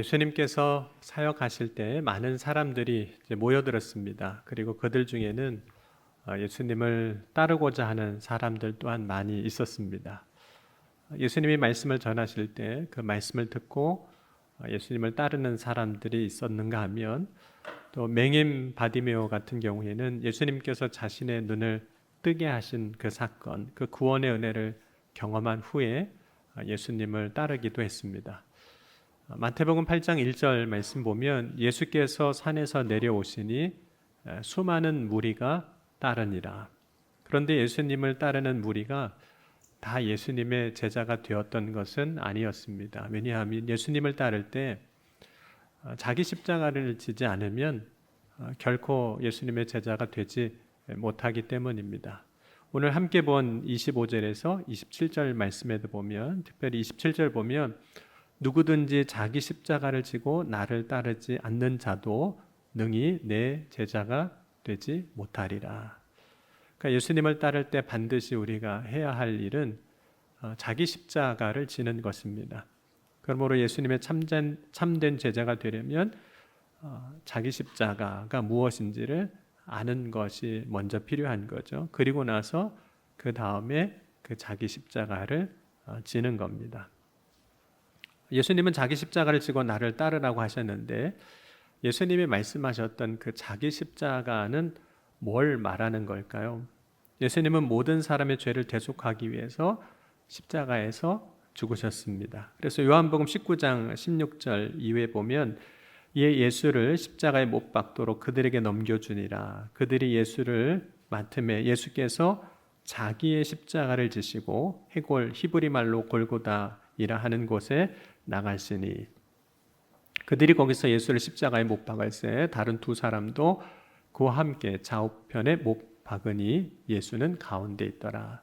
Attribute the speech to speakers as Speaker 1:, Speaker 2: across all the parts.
Speaker 1: 예수님께서 사역하실 때 많은 사람들이 모여들었습니다. 그리고 그들 중에는 어, 예수님을 따르고자 하는 사람들 또한 많이 있었습니다. 예수님이 말씀을 전하실 때 그 말씀을 듣고 어, 예수님을 따르는 사람들이 있었는가 하면 또 맹인 바디메오 같은 경우에는 예수님께서 자신의 눈을 뜨게 하신 그 사건, 그 구원의 은혜를 경험한 후에 어, 예수님을 따르기도 했습니다. 어, 마태복음 8장 1절 말씀 보면 예수께서 산에서 내려오시니 수많은 무리가 따르니라. 그런데 예수님을 따르는 무리가 다 예수님의 제자가 되었던 것은 아니었습니다. 왜냐하면 예수님을 따를 때 어, 자기 십자가를 지지 않으면 어, 결코 예수님의 제자가 되지 못하기 때문입니다. 오늘 함께 본 25절에서 27절 말씀에도 보면 특별히 27절 보면 누구든지 자기 십자가를 지고 나를 따르지 않는 자도 능히 내 제자가 되지 못하리라. 그러니까 예수님을 따를 때 반드시 우리가 해야 할 일은 어, 자기 십자가를 지는 것입니다. 그러므로 예수님의 참된, 참된 제자가 되려면 어, 자기 십자가가 무엇인지를 아는 것이 먼저 필요한 거죠. 그리고 나서 그 다음에 그 자기 십자가를 어, 지는 겁니다. 예수님은 자기 십자가를 지고 나를 따르라고 하셨는데 예수님이 말씀하셨던 그 자기 십자가는 뭘 말하는 걸까요? 예수님은 모든 사람의 죄를 대속하기 위해서 십자가에서 죽으셨습니다. 그래서 요한복음 19장 16절 이후에 보면 이에 예수를 십자가에 못 박도록 그들에게 넘겨주니라. 그들이 예수를 맡음에 예수께서 자기의 십자가를 지시고 해골 히브리 말로 골고다이라 하는 곳에 나가시니 그들이 거기서 예수를 십자가에 못 박을새 다른 두 사람도 그와 함께 좌우편에 못 박으니 예수는 가운데 있더라.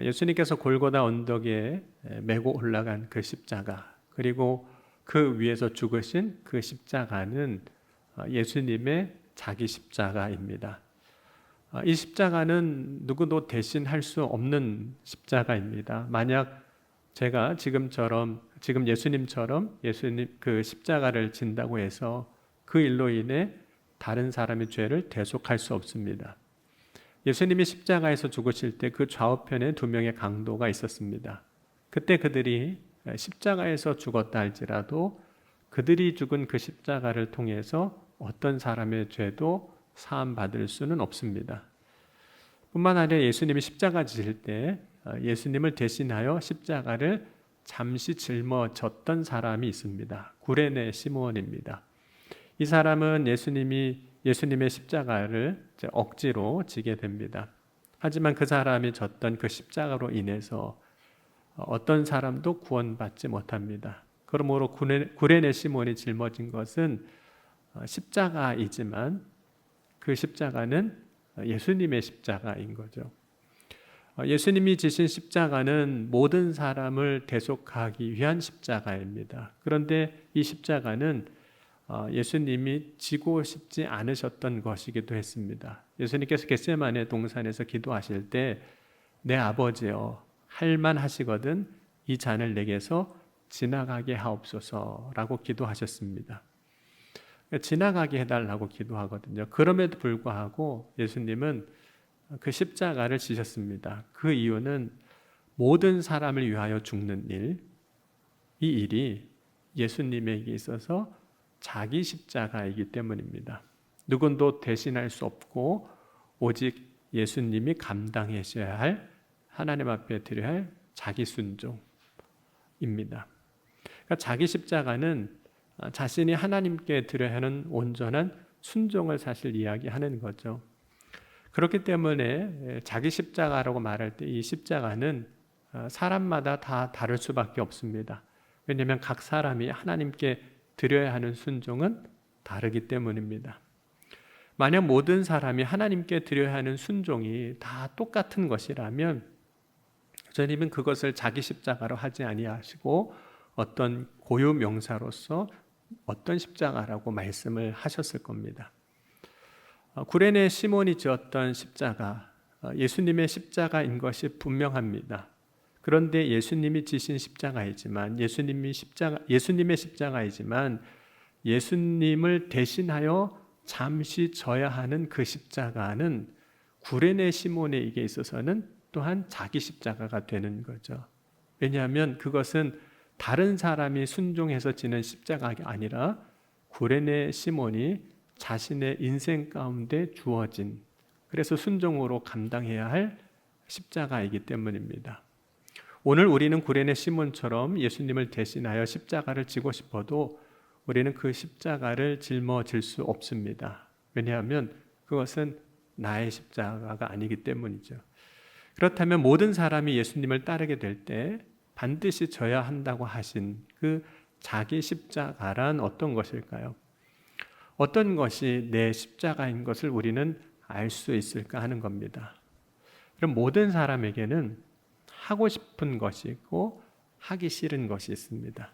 Speaker 1: 예수님께서 골고다 언덕에 메고 올라간 그 십자가 그리고 그 위에서 죽으신 그 십자가는 예수님의 자기 십자가입니다. 이 십자가는 누구도 대신할 수 없는 십자가입니다. 만약 제가 지금처럼 지금 예수님처럼 예수님 그 십자가를 진다고 해서 그 일로 인해 다른 사람의 죄를 대속할 수 없습니다. 예수님이 십자가에서 죽으실 때 그 좌우편에 두 명의 강도가 있었습니다. 그때 그들이 십자가에서 죽었다 할지라도 그들이 죽은 그 십자가를 통해서 어떤 사람의 죄도 사함 받을 수는 없습니다. 뿐만 아니라 예수님이 십자가 지실 때 어, 예수님을 대신하여 십자가를 잠시 짊어졌던 사람이 있습니다. 구레네 시므온입니다. 이 사람은 예수님이 예수님의 십자가를 억지로 지게 됩니다. 하지만 그 사람이 졌던 그 십자가로 인해서 어떤 사람도 구원받지 못합니다. 그러므로 구레네 시몬이 짊어진 것은 어, 십자가이지만 그 십자가는 예수님의 십자가인 거죠. 어, 예수님이 지신 십자가는 모든 사람을 대속하기 위한 십자가입니다. 그런데 이 십자가는 어, 예수님이 지고 싶지 않으셨던 것이기도 했습니다. 예수님께서 겟세만의 동산에서 기도하실 때 내 아버지여 할만 하시거든 이 잔을 내게서 지나가게 하옵소서라고 기도하셨습니다. 지나가게 해달라고 기도하거든요. 그럼에도 불구하고 예수님은 그 십자가를 지셨습니다. 그 이유는 모든 사람을 위하여 죽는 일, 이 일이 예수님에게 있어서 자기 십자가이기 때문입니다. 누군도 대신할 수 없고 오직 예수님이 감당하셔야 할 하나님 앞에 드려야 할 자기 순종입니다. 그러니까 자기 십자가는 자신이 하나님께 드려야 하는 온전한 순종을 사실 이야기하는 거죠. 그렇기 때문에 자기 십자가라고 말할 때 이 십자가는 사람마다 다 다를 수밖에 없습니다. 왜냐하면 각 사람이 하나님께 드려야 하는 순종은 다르기 때문입니다. 만약 모든 사람이 하나님께 드려야 하는 순종이 다 똑같은 것이라면 주님은 그것을 자기 십자가로 하지 아니하시고 어떤 고유 명사로서 어떤 십자가라고 말씀을 하셨을 겁니다. 어, 구레네 시몬이 지었던 십자가, 어, 예수님의 십자가인 것이 분명합니다. 그런데 예수님이 지신 십자가이지만 예수님이 십자가 예수님의 십자가이지만 예수님을 대신하여 잠시 져야 하는 그 십자가는 구레네 시몬에게 있어서는 또한 자기 십자가가 되는 거죠. 왜냐하면 그것은 다른 사람이 순종해서 지는 십자가가 아니라 구레네 시몬이 자신의 인생 가운데 주어진 그래서 순종으로 감당해야 할 십자가이기 때문입니다. 오늘 우리는 구레네 시몬처럼 예수님을 대신하여 십자가를 지고 싶어도 우리는 그 십자가를 짊어질 수 없습니다. 왜냐하면 그것은 나의 십자가가 아니기 때문이죠. 그렇다면 모든 사람이 예수님을 따르게 될 때 반드시 져야 한다고 하신 그 자기 십자가란 어떤 것일까요? 어떤 것이 내 십자가인 것을 우리는 알 수 있을까 하는 겁니다. 그럼 모든 사람에게는 하고 싶은 것이 있고 하기 싫은 것이 있습니다.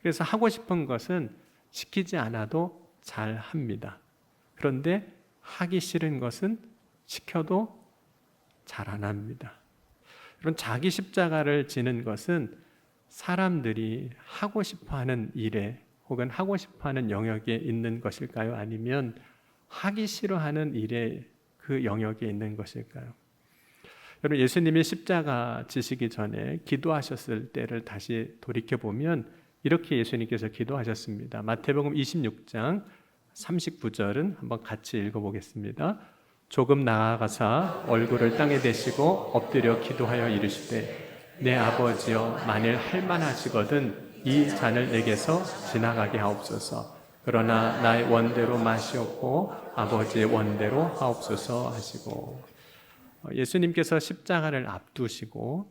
Speaker 1: 그래서 하고 싶은 것은 시키지 않아도 잘 합니다. 그런데 하기 싫은 것은 시켜도 잘 안 합니다. 그런 자기 십자가를 지는 것은 사람들이 하고 싶어 하는 일에 혹은 하고 싶어 하는 영역에 있는 것일까요? 아니면 하기 싫어하는 일에 그 영역에 있는 것일까요? 여러분 예수님이 십자가 지시기 전에 기도하셨을 때를 다시 돌이켜 보면 이렇게 예수님께서 기도하셨습니다. 마태복음 26장 39절은 한번 같이 읽어 보겠습니다. 조금 나아가사 얼굴을 땅에 대시고 엎드려 기도하여 이르시되 내 아버지여 만일 할만하시거든 이 잔을 내게서 지나가게 하옵소서. 그러나 나의 원대로 마시옵고 아버지의 원대로 하옵소서 하시고. 어, 예수님께서 십자가를 앞두시고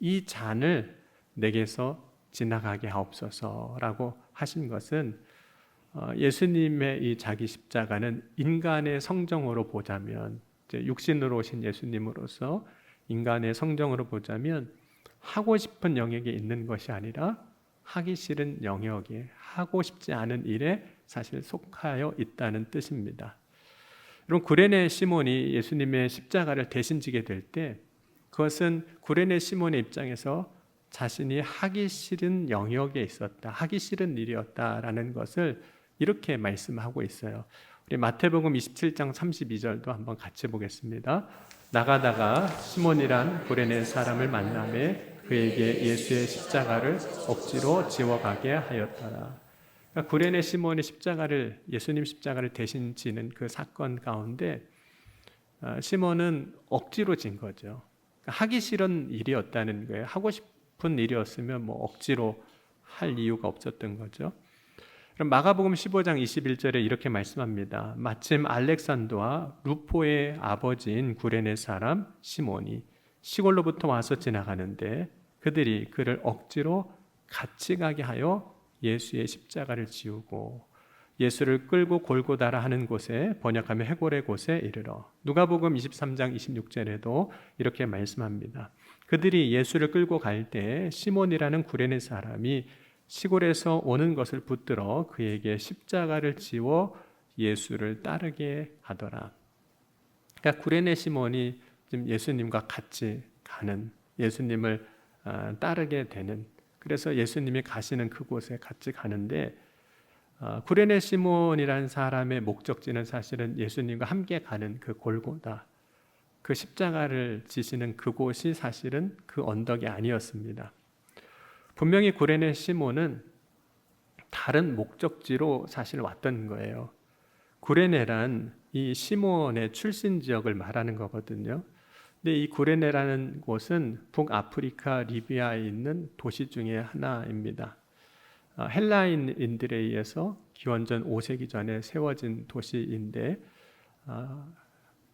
Speaker 1: 이 잔을 내게서 지나가게 하옵소서라고 하신 것은 어, 예수님의 이 자기 십자가는 인간의 성정으로 보자면 육신으로 오신 예수님으로서 인간의 성정으로 보자면 하고 싶은 영역에 있는 것이 아니라 하기 싫은 영역에 하고 싶지 않은 일에 사실 속하여 있다는 뜻입니다. 여러분 구레네 시몬이 예수님의 십자가를 대신 지게 될 때 그것은 구레네 시몬의 입장에서 자신이 하기 싫은 영역에 있었다. 하기 싫은 일이었다라는 것을 이렇게 말씀하고 있어요. 우리 마태복음 27장 32절도 한번 같이 보겠습니다. 나가다가 시몬이란 구레네 사람을 만남에 그에게 예수의 십자가를 억지로 지워가게 하였더라. 그러니까 구레네 시몬이 십자가를 예수님 십자가를 대신 지는 그 사건 가운데 어, 시몬은 억지로 진 거죠. 그러니까 하기 싫은 일이었다는 거예요. 하고 싶은 일이었으면 뭐 억지로 할 이유가 없었던 거죠. 그럼 마가복음 15장 21절에 이렇게 말씀합니다. 마침 알렉산더와 루포의 아버지인 구레네 사람 시몬이 시골로부터 와서 지나가는데 그들이 그를 억지로 같이 가게 하여 예수의 십자가를 지우고 예수를 끌고 골고다라 하는 곳에 번역하면 해골의 곳에 이르러 누가복음 23장 26절에도 이렇게 말씀합니다. 그들이 예수를 끌고 갈 때 시몬이라는 구레네 사람이 시골에서 오는 것을 붙들어 그에게 십자가를 지워 예수를 따르게 하더라. 그러니까 구레네 시몬이 지금 예수님과 같이 가는 예수님을 아, 따르게 되는 그래서 예수님이 가시는 그곳에 같이 가는데 어, 구레네 시몬이라는 사람의 목적지는 사실은 예수님과 함께 가는 그 골고다 그 십자가를 지시는 그곳이 사실은 그 언덕이 아니었습니다. 분명히 구레네 시몬은 다른 목적지로 사실 왔던 거예요. 구레네란 이 시몬의 출신 지역을 말하는 거거든요. 근데 이 구레네라는 곳은 북아프리카 리비아에 있는 도시 중에 하나입니다. 아, 헬라인들에 의해서 기원전 5세기 전에 세워진 도시인데 아,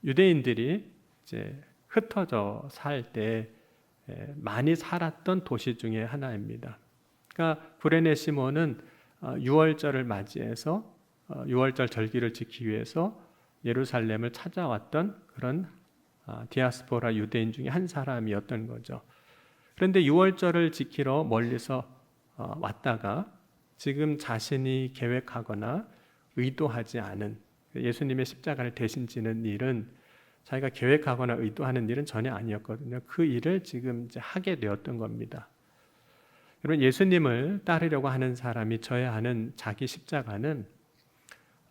Speaker 1: 유대인들이 이제 흩어져 살 때 많이 살았던 도시 중에 하나입니다. 그러니까 구레네 시몬은 아, 유월절을 맞이해서 어, 유월절 절기를 지키기 위해서 예루살렘을 찾아왔던 그런 아, 디아스포라 유대인 중에 한 사람이었던 거죠. 그런데 6월절을 지키러 멀리서 어, 왔다가 지금 자신이 계획하거나 의도하지 않은 예수님의 십자가를 대신 지는 일은 자기가 계획하거나 의도하는 일은 전혀 아니었거든요. 그 일을 지금 이제 하게 되었던 겁니다. 여러분 예수님을 따르려고 하는 사람이 져야 하는 자기 십자가는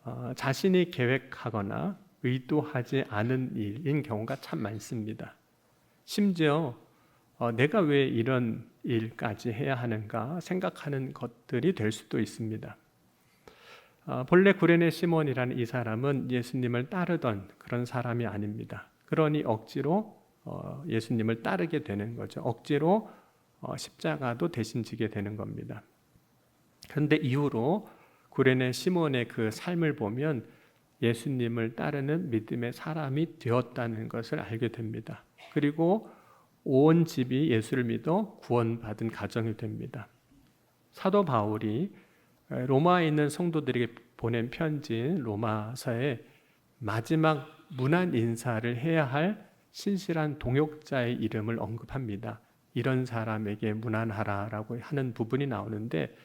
Speaker 1: 어, 자신이 계획하거나 의도하지 않은 일인 경우가 참 많습니다. 심지어 어, 내가 왜 이런 일까지 해야 하는가 생각하는 것들이 될 수도 있습니다. 어, 본래 구레네 시몬이라는 이 사람은 예수님을 따르던 그런 사람이 아닙니다. 그러니 억지로 어, 예수님을 따르게 되는 거죠. 억지로 어, 십자가도 대신 지게 되는 겁니다. 그런데 이후로 구레네 시몬의 그 삶을 보면 예수님을 따르는 믿음의 사람이 되었다는 것을 알게 됩니다. 그리고 온 집이 예수를 믿어 구원받은 가정이 됩니다. 사도 바울이 로마에 있는 성도들에게 보낸 편지인 로마서의 마지막 문안 인사를 해야 할 신실한 동역자의 이름을 언급합니다. 이런 사람에게 문안하라라고 하는 부분이 나오는데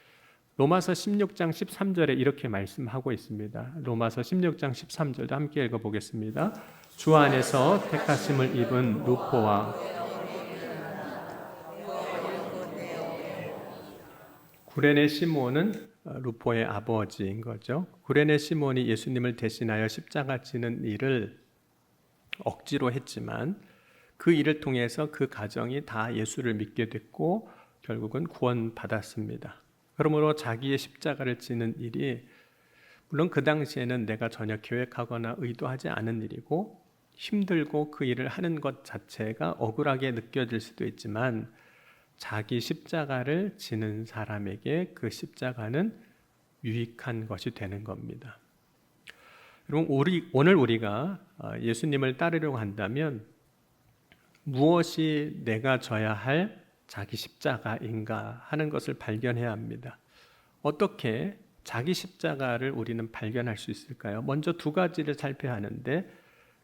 Speaker 1: 로마서 16장 13절에 이렇게 말씀하고 있습니다. 로마서 16장 13절도 함께 읽어 보겠습니다. 주 안에서 택하심을 입은 루포와 구레네 시몬은 루포의 아버지인 거죠. 구레네 시몬이 예수님을 대신하여 십자가 지는 일을 억지로 했지만 그 일을 통해서 그 가정이 다 예수를 믿게 됐고 결국은 구원받았습니다. 그러므로 자기의 십자가를 지는 일이 물론 그 당시에는 내가 전혀 계획하거나 의도하지 않은 일이고 힘들고 그 일을 하는 것 자체가 억울하게 느껴질 수도 있지만 자기 십자가를 지는 사람에게 그 십자가는 유익한 것이 되는 겁니다. 여러분 우리 오늘 우리가 어, 예수님을 따르려고 한다면 무엇이 내가 져야 할 자기 십자가인가 하는 것을 발견해야 합니다. 어떻게 자기 십자가를 우리는 발견할 수 있을까요? 먼저 두 가지를 살펴야 하는데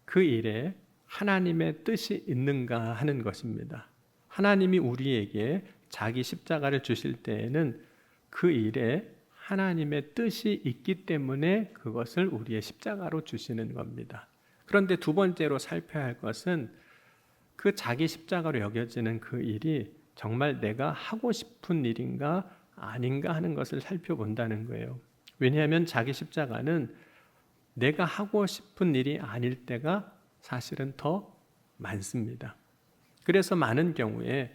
Speaker 1: 그 일에 하나님의 뜻이 있는가 하는 것입니다. 하나님이 우리에게 자기 십자가를 주실 때에는 그 일에 하나님의 뜻이 있기 때문에 그것을 우리의 십자가로 주시는 겁니다. 그런데 두 번째로 살펴야 할 것은 그 자기 십자가로 여겨지는 그 일이 정말 내가 하고 싶은 일인가 아닌가 하는 것을 살펴본다는 거예요. 왜냐하면 자기 십자가는 내가 하고 싶은 일이 아닐 때가 사실은 더 많습니다. 그래서 많은 경우에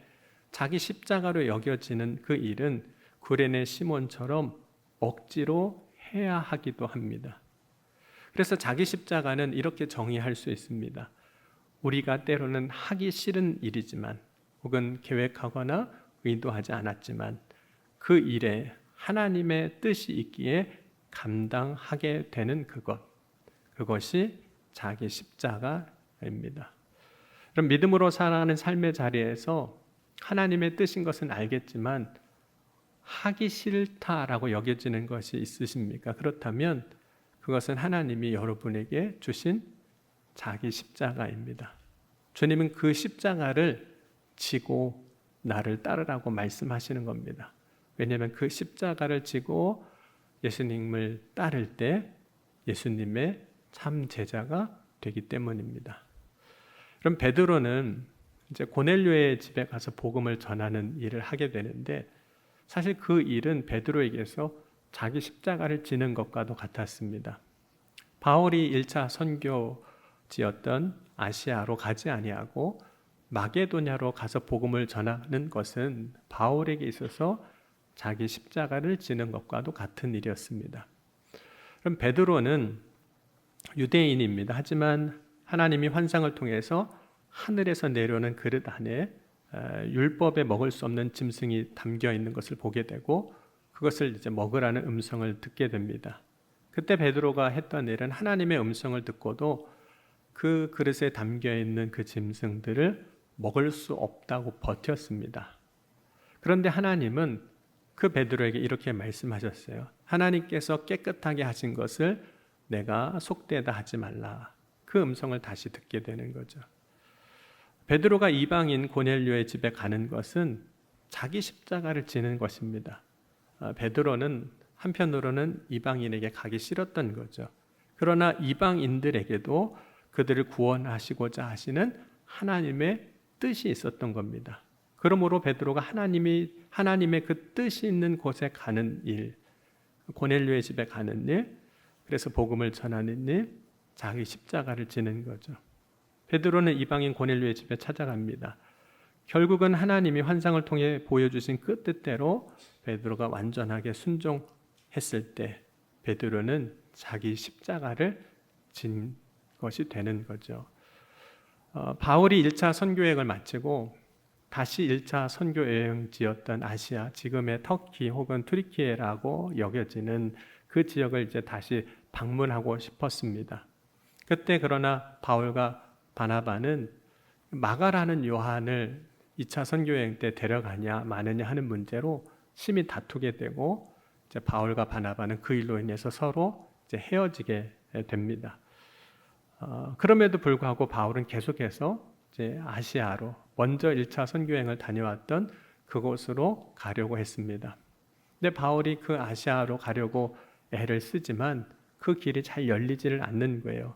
Speaker 1: 자기 십자가로 여겨지는 그 일은 구레네 시몬처럼 억지로 해야 하기도 합니다. 그래서 자기 십자가는 이렇게 정의할 수 있습니다. 우리가 때로는 하기 싫은 일이지만 혹은 계획하거나 의도하지 않았지만 그 일에 하나님의 뜻이 있기에 감당하게 되는 그것. 그것이 자기 십자가입니다. 그럼 믿음으로 살아가는 삶의 자리에서 하나님의 뜻인 것은 알겠지만 하기 싫다라고 여겨지는 것이 있으십니까? 그렇다면 그것은 하나님이 여러분에게 주신 자기 십자가입니다. 주님은 그 십자가를 지고 나를 따르라고 말씀하시는 겁니다. 왜냐하면 그 십자가를 지고 예수님을 따를 때 예수님의 참 제자가 되기 때문입니다. 그럼 베드로는 이제 고넬료의 집에 가서 복음을 전하는 일을 하게 되는데 사실 그 일은 베드로에게서 자기 십자가를 지는 것과도 같았습니다. 바울이 1차 선교지였던 아시아로 가지 아니하고 마게도냐로 가서 복음을 전하는 것은 바울에게 있어서 자기 십자가를 지는 것과도 같은 일이었습니다. 그럼 베드로는 유대인입니다. 하지만 하나님이 환상을 통해서 하늘에서 내려오는 그릇 안에 율법에 먹을 수 없는 짐승이 담겨 있는 것을 보게 되고 그것을 이제 먹으라는 음성을 듣게 됩니다. 그때 베드로가 했던 일은 하나님의 음성을 듣고도 그 그릇에 담겨 있는 그 짐승들을 먹을 수 없다고 버텼습니다. 그런데 하나님은 그 베드로에게 이렇게 말씀하셨어요. 하나님께서 깨끗하게 하신 것을 내가 속되다 하지 말라. 그 음성을 다시 듣게 되는 거죠. 베드로가 이방인 고넬료의 집에 가는 것은 자기 십자가를 지는 것입니다. 아, 베드로는 한편으로는 이방인에게 가기 싫었던 거죠. 그러나 이방인들에게도 그들을 구원하시고자 하시는 하나님의 뜻이 있었던 겁니다. 그러므로 베드로가 하나님이 하나님의 그 뜻이 있는 곳에 가는 일, 고넬료의 집에 가는 일, 그래서 복음을 전하는 일, 자기 십자가를 지는 거죠. 베드로는 이방인 고넬료의 집에 찾아갑니다. 결국은 하나님이 환상을 통해 보여주신 그 뜻대로 베드로가 완전하게 순종했을 때 베드로는 자기 십자가를 진 것이 되는 거죠. 어, 바울이 1차 선교 여행을 마치고 다시 1차 선교 여행지였던 아시아, 지금의 터키 혹은 트리키에라고 여겨지는 그 지역을 이제 다시 방문하고 싶었습니다. 그때 그러나 바울과 바나바는 마가라는 요한을 2차 선교 여행 때 데려가냐 마느냐 하는 문제로 심히 다투게 되고 이제 바울과 바나바는 그 일로 인해서 서로 이제 헤어지게 됩니다. 어, 그럼에도 불구하고 바울은 계속해서 이제 아시아로 먼저 1차 선교행을 다녀왔던 그곳으로 가려고 했습니다. 근데 바울이 그 아시아로 가려고 애를 쓰지만 그 길이 잘 열리지를 않는 거예요.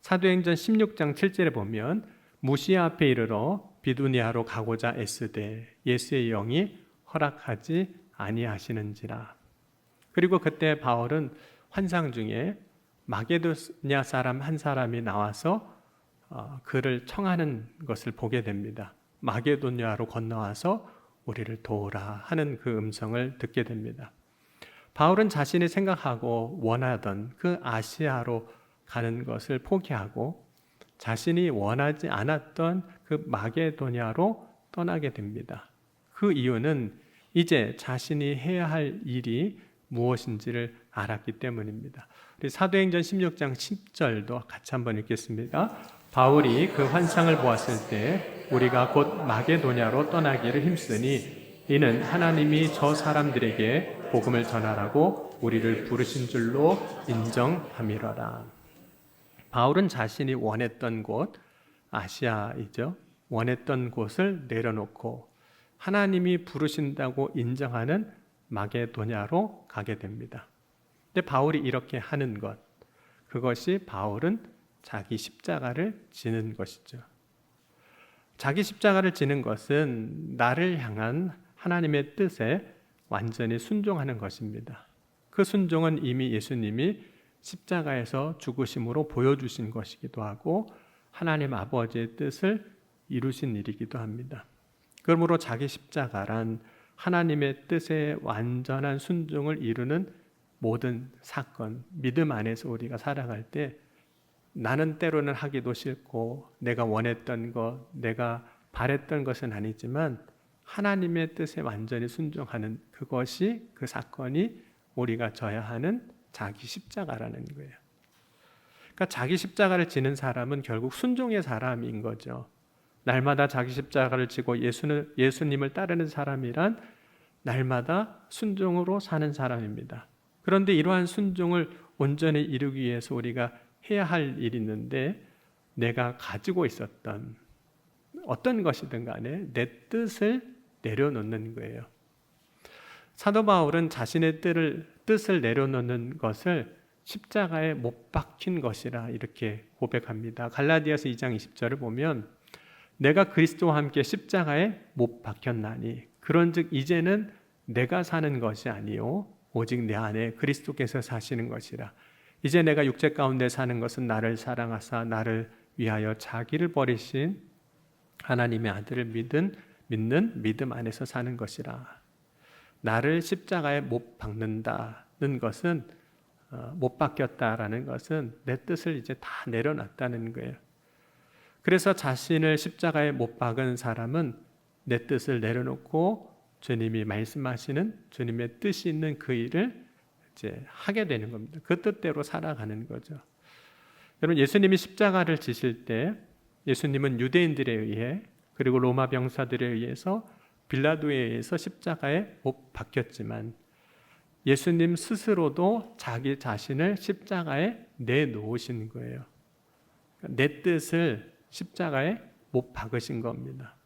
Speaker 1: 사도행전 16장 7절에 보면 무시아 앞에 이르러 비두니아로 가고자 애쓰되 예수의 영이 허락하지 아니하시는지라. 그리고 그때 바울은 환상 중에 마게도냐 사람 한 사람이 나와서 어, 그를 청하는 것을 보게 됩니다. 마게도냐로 건너와서 우리를 도우라 하는 그 음성을 듣게 됩니다. 바울은 자신이 생각하고 원하던 그 아시아로 가는 것을 포기하고 자신이 원하지 않았던 그 마게도냐로 떠나게 됩니다. 그 이유는 이제 자신이 해야 할 일이 무엇인지를 알았기 때문입니다. 우리 사도행전 16장 10절도 같이 한번 읽겠습니다. 바울이 그 환상을 보았을 때 우리가 곧 마게도냐로 떠나기를 힘쓰니 이는 하나님이 저 사람들에게 복음을 전하라고 우리를 부르신 줄로 인정함이러라. 바울은 자신이 원했던 곳 아시아이죠. 원했던 곳을 내려놓고 하나님이 부르신다고 인정하는 마게도냐로 가게 됩니다. 근데 바울이 이렇게 하는 것, 그것이 바울은 자기 십자가를 지는 것이죠. 자기 십자가를 지는 것은 나를 향한 하나님의 뜻에 완전히 순종하는 것입니다. 그 순종은 이미 예수님이 십자가에서 죽으심으로 보여주신 것이기도 하고 하나님 아버지의 뜻을 이루신 일이기도 합니다. 그러므로 자기 십자가란 하나님의 뜻에 완전한 순종을 이루는 모든 사건, 믿음 안에서 우리가 살아갈 때 나는 때로는 하기도 싫고 내가 원했던 것, 내가 바랬던 것은 아니지만 하나님의 뜻에 완전히 순종하는 그것이 그 사건이 우리가 져야 하는 자기 십자가라는 거예요. 그러니까 자기 십자가를 지는 사람은 결국 순종의 사람인 거죠. 날마다 자기 십자가를 지고 예수는 예수님을 따르는 사람이란 날마다 순종으로 사는 사람입니다. 그런데 이러한 순종을 온전히 이루기 위해서 우리가 해야 할 일이 있는데 내가 가지고 있었던 어떤 것이든 간에 내 뜻을 내려놓는 거예요. 사도 바울은 자신의 뜻을, 뜻을 내려놓는 것을 십자가에 못 박힌 것이라 이렇게 고백합니다. 갈라디아서 2장 20절을 보면 내가 그리스도와 함께 십자가에 못 박혔나니 그런즉 이제는 내가 사는 것이 아니요 오직 내 안에 그리스도께서 사시는 것이라 이제 내가 육체 가운데 사는 것은 나를 사랑하사 나를 위하여 자기를 버리신 하나님의 아들을 믿은 믿는 믿음 안에서 사는 것이라 나를 십자가에 못 박는다는 것은 어, 못 박혔다라는 것은 내 뜻을 이제 다 내려놨다는 거예요. 그래서 자신을 십자가에 못 박은 사람은 내 뜻을 내려놓고 주님이 말씀하시는 주님의 뜻이 있는 그 일을 이제 하게 되는 겁니다. 그 뜻대로 살아가는 거죠. 여러분 예수님이 십자가를 지실 때 예수님은 유대인들에 의해 그리고 로마 병사들에 의해서 빌라도에 의해서 십자가에 못 박혔지만 예수님 스스로도 자기 자신을 십자가에 내놓으신 거예요. 내 뜻을 십자가에 못 박으신 겁니다.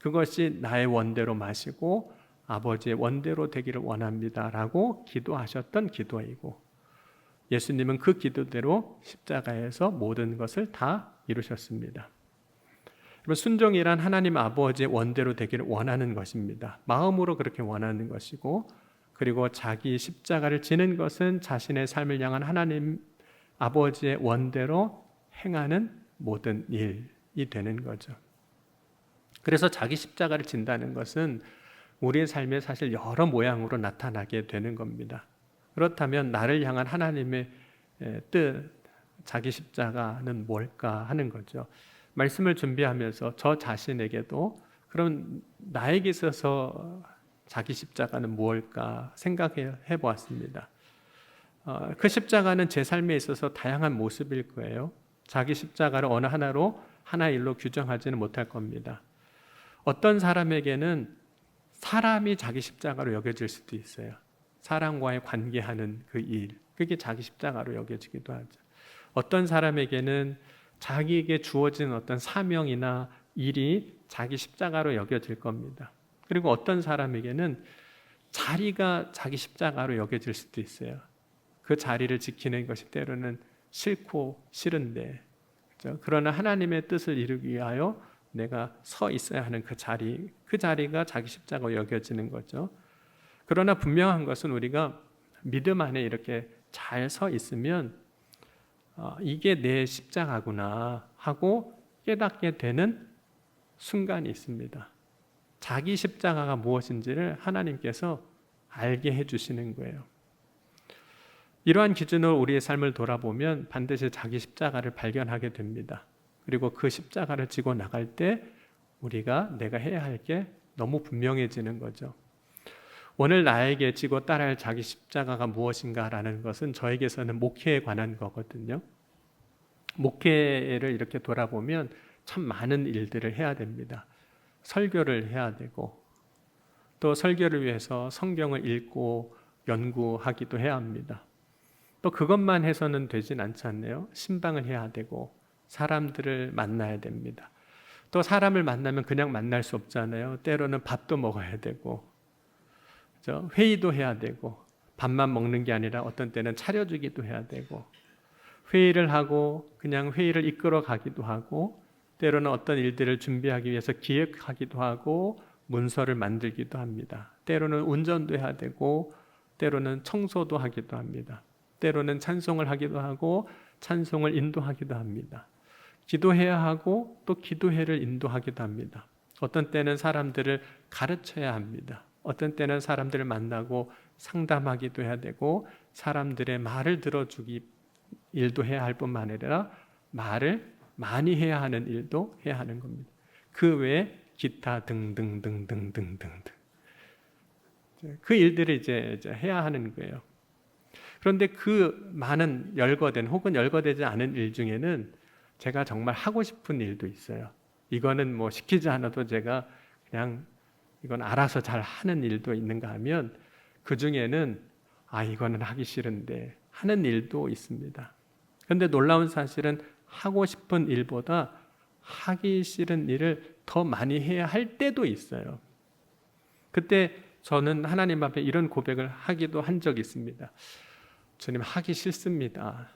Speaker 1: 그것이 나의 원대로 마시고 아버지의 원대로 되기를 원합니다라고 기도하셨던 기도이고 예수님은 그 기도대로 십자가에서 모든 것을 다 이루셨습니다. 여러분, 순종이란 하나님 아버지의 원대로 되기를 원하는 것입니다. 마음으로 그렇게 원하는 것이고 그리고 자기 십자가를 지는 것은 자신의 삶을 향한 하나님 아버지의 원대로 행하는 모든 일이 되는 거죠. 그래서 자기 십자가를 진다는 것은 우리의 삶에 사실 여러 모양으로 나타나게 되는 겁니다. 그렇다면 나를 향한 하나님의 뜻, 자기 십자가는 뭘까 하는 거죠. 말씀을 준비하면서 저 자신에게도 그럼 나에게 있어서 자기 십자가는 무엇일까 생각해 보았습니다. 어, 그 십자가는 제 삶에 있어서 다양한 모습일 거예요. 자기 십자가를 어느 하나로 하나 일로 규정하지는 못할 겁니다. 어떤 사람에게는 사람이 자기 십자가로 여겨질 수도 있어요. 사람과의 관계하는 그 일, 그게 자기 십자가로 여겨지기도 하죠. 어떤 사람에게는 자기에게 주어진 어떤 사명이나 일이 자기 십자가로 여겨질 겁니다. 그리고 어떤 사람에게는 자리가 자기 십자가로 여겨질 수도 있어요. 그 자리를 지키는 것이 때로는 싫고 싫은데, 그렇죠? 그러나 하나님의 뜻을 이루기 위하여 내가 서 있어야 하는 그 자리, 그 자리가 자기 십자가로 여겨지는 거죠. 그러나 분명한 것은 우리가 믿음 안에 이렇게 잘 서 있으면 어, 이게 내 십자가구나 하고 깨닫게 되는 순간이 있습니다. 자기 십자가가 무엇인지를 하나님께서 알게 해주시는 거예요. 이러한 기준으로 우리의 삶을 돌아보면 반드시 자기 십자가를 발견하게 됩니다. 그리고 그 십자가를 지고 나갈 때 우리가 내가 해야 할 게 너무 분명해지는 거죠. 오늘 나에게 지고 따라할 자기 십자가가 무엇인가라는 것은 저에게서는 목회에 관한 거거든요. 목회를 이렇게 돌아보면 참 많은 일들을 해야 됩니다. 설교를 해야 되고 또 설교를 위해서 성경을 읽고 연구하기도 해야 합니다. 또 그것만 해서는 되진 않지 않나요? 신방을 해야 되고 사람들을 만나야 됩니다. 또 사람을 만나면 그냥 만날 수 없잖아요. 때로는 밥도 먹어야 되고 그렇죠? 회의도 해야 되고 밥만 먹는 게 아니라 어떤 때는 차려주기도 해야 되고 회의를 하고 그냥 회의를 이끌어 가기도 하고 때로는 어떤 일들을 준비하기 위해서 기획하기도 하고 문서를 만들기도 합니다. 때로는 운전도 해야 되고 때로는 청소도 하기도 합니다. 때로는 찬송을 하기도 하고 찬송을 인도하기도 합니다. 기도해야 하고 또 기도회를 인도하기도 합니다. 어떤 때는 사람들을 가르쳐야 합니다. 어떤 때는 사람들을 만나고 상담하기도 해야 되고 사람들의 말을 들어주기 일도 해야 할 뿐만 아니라 말을 많이 해야 하는 일도 해야 하는 겁니다. 그 외에 기타 등등등등등등등 그 일들을 이제 해야 하는 거예요. 그런데 그 많은 열거된 혹은 열거되지 않은 일 중에는 제가 정말 하고 싶은 일도 있어요. 이거는 뭐 시키지 않아도 제가 그냥 이건 알아서 잘 하는 일도 있는가 하면 그 중에는 아 이거는 하기 싫은데 하는 일도 있습니다. 그런데 놀라운 사실은 하고 싶은 일보다 하기 싫은 일을 더 많이 해야 할 때도 있어요. 그때 저는 하나님 앞에 이런 고백을 하기도 한 적이 있습니다. 주님 하기 싫습니다.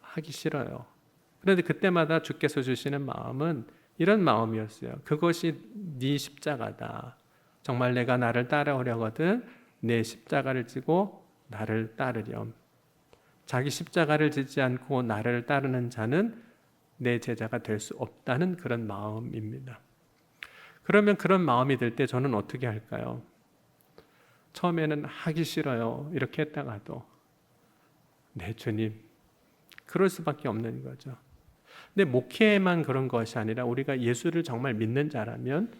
Speaker 1: 하기 싫어요. 그런데 그때마다 주께서 주시는 마음은 이런 마음이었어요. 그것이 네 십자가다. 정말 내가 나를 따라오려거든 내 십자가를 지고 나를 따르렴. 자기 십자가를 지지 않고 나를 따르는 자는 내 제자가 될 수 없다는 그런 마음입니다. 그러면 그런 마음이 들 때 저는 어떻게 할까요? 처음에는 하기 싫어요. 이렇게 했다가도 네 주님 그럴 수밖에 없는 거죠. 근데 목회만 그런 것이 아니라 우리가 예수를 정말 믿는 자라면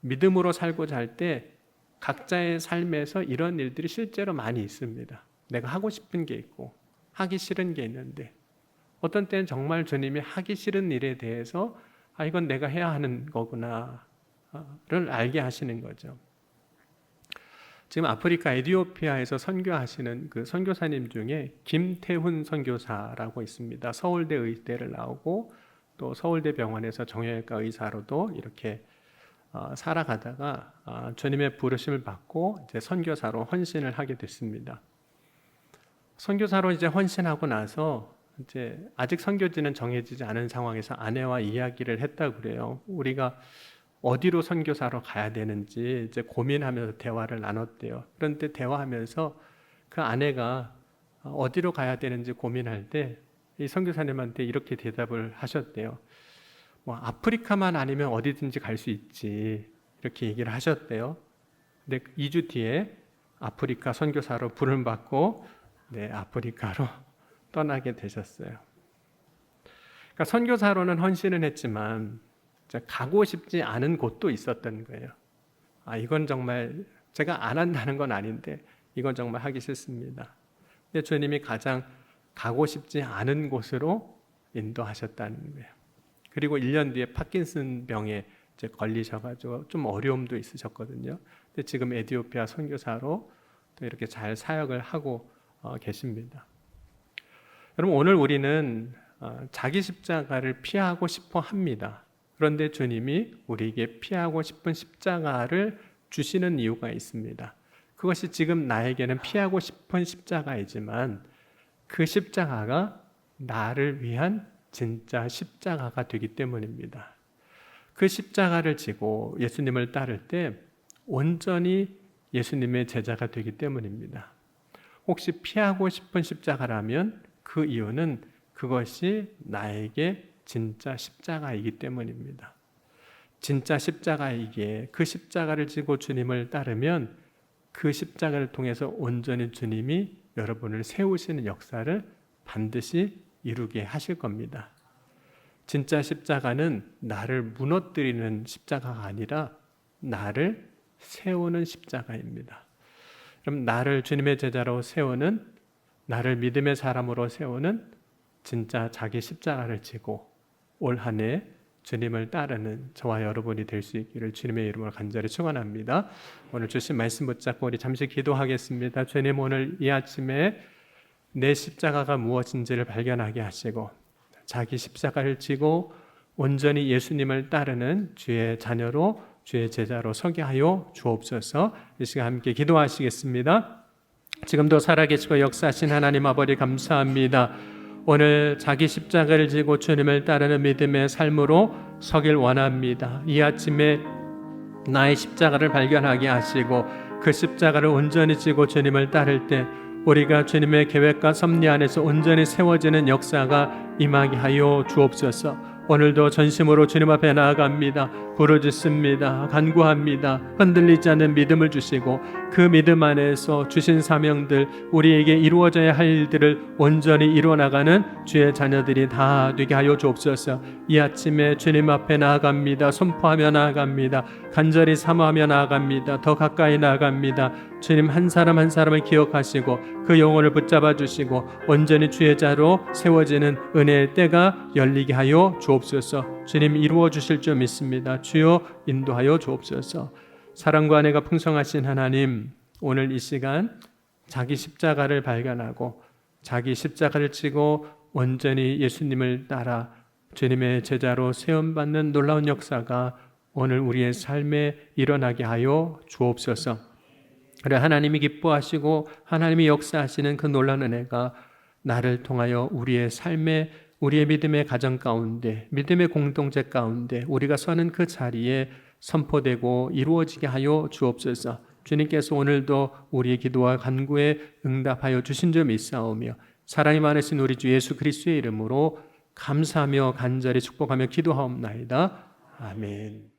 Speaker 1: 믿음으로 살고자 할때 각자의 삶에서 이런 일들이 실제로 많이 있습니다. 내가 하고 싶은 게 있고 하기 싫은 게 있는데 어떤 때는 정말 주님이 하기 싫은 일에 대해서 아 이건 내가 해야 하는 거구나를 알게 하시는 거죠. 지금 아프리카 에디오피아에서 선교하시는 그 선교사님 중에 김태훈 선교사라고 있습니다. 서울대 의대를 나오고 또 서울대 병원에서 정형외과 의사로도 이렇게 어, 살아가다가 어, 주님의 부르심을 받고 이제 선교사로 헌신을 하게 됐습니다. 선교사로 이제 헌신하고 나서 이제 아직 선교지는 정해지지 않은 상황에서 아내와 이야기를 했다 그래요. 우리가 어디로 선교사로 가야 되는지 이제 고민하면서 대화를 나눴대요. 그런데 대화하면서 그 아내가 어디로 가야 되는지 고민할 때 이 선교사님한테 이렇게 대답을 하셨대요. 뭐 아프리카만 아니면 어디든지 갈 수 있지 이렇게 얘기를 하셨대요. 근데 2주 뒤에 아프리카 선교사로 부름 받고 네 아프리카로 떠나게 되셨어요. 그러니까 선교사로는 헌신을 했지만 가고 싶지 않은 곳도 있었던 거예요. 아 이건 정말 제가 안 한다는 건 아닌데 이건 정말 하기 싫습니다. 근데 주님이 가장 가고 싶지 않은 곳으로 인도하셨다는 거예요. 그리고 1년 뒤에 파킨슨 병에 이제 걸리셔가지고 좀 어려움도 있으셨거든요. 근데 지금 에디오피아 선교사로 또 이렇게 잘 사역을 하고 어, 계십니다. 여러분 오늘 우리는 어, 자기 십자가를 피하고 싶어 합니다. 그런데 주님이 우리에게 피하고 싶은 십자가를 주시는 이유가 있습니다. 그것이 지금 나에게는 피하고 싶은 십자가이지만 그 십자가가 나를 위한 진짜 십자가가 되기 때문입니다. 그 십자가를 지고 예수님을 따를 때 온전히 예수님의 제자가 되기 때문입니다. 혹시 피하고 싶은 십자가라면 그 이유는 그것이 나에게 진짜 십자가이기 때문입니다. 진짜 십자가이기에 그 십자가를 지고 주님을 따르면 그 십자가를 통해서 온전히 주님이 여러분을 세우시는 역사를 반드시 이루게 하실 겁니다. 진짜 십자가는 나를 무너뜨리는 십자가가 아니라 나를 세우는 십자가입니다. 그럼 나를 주님의 제자로 세우는 나를 믿음의 사람으로 세우는 진짜 자기 십자가를 지고 올 한 해 주님을 따르는 저와 여러분이 될 수 있기를 주님의 이름으로 간절히 축원합니다. 오늘 주신 말씀 붙잡고 우리 잠시 기도하겠습니다. 주님 오늘 이 아침에 내 십자가가 무엇인지를 발견하게 하시고 자기 십자가를 지고 온전히 예수님을 따르는 주의 자녀로 주의 제자로 서게 하여 주옵소서. 이 시간 함께 기도하시겠습니다. 지금도 살아계시고 역사하신 하나님 아버지 감사합니다. 오늘 자기 십자가를 지고 주님을 따르는 믿음의 삶으로 서길 원합니다. 이 아침에 나의 십자가를 발견하게 하시고 그 십자가를 온전히 지고 주님을 따를 때 우리가 주님의 계획과 섭리 안에서 온전히 세워지는 역사가 임하게 하여 주옵소서. 오늘도 전심으로 주님 앞에 나아갑니다. 부르짖습니다. 간구합니다. 흔들리지 않는 믿음을 주시고 그 믿음 안에서 주신 사명들 우리에게 이루어져야 할 일들을 온전히 이루어 나가는 주의 자녀들이 다 되게 하여 주옵소서. 이 아침에 주님 앞에 나아갑니다. 선포하며 나아갑니다. 간절히 사모하며 나아갑니다. 더 가까이 나아갑니다. 주님 한 사람 한 사람을 기억하시고 그 영혼을 붙잡아 주시고 온전히 주의 자로 세워지는 은혜의 때가 열리게 하여 주옵소서. 주님 이루어 주실 줄 믿습니다. 주여 인도하여 주옵소서. 사랑과 은혜가 풍성하신 하나님, 오늘 이 시간 자기 십자가를 발견하고 자기 십자가를 지고 온전히 예수님을 따라 주님의 제자로 세움 받는 놀라운 역사가 오늘 우리의 삶에 일어나게 하여 주옵소서. 그래 하나님이 기뻐하시고 하나님이 역사하시는 그 놀라운 은혜가 나를 통하여 우리의 삶에 우리의 믿음의 가정 가운데 믿음의 공동체 가운데 우리가 서는 그 자리에 선포되고 이루어지게 하여 주옵소서. 주님께서 오늘도 우리의 기도와 간구에 응답하여 주신 점 있사오며 사랑이 많으신 우리 주 예수 그리스도의 이름으로 감사하며 간절히 축복하며 기도하옵나이다. 아멘.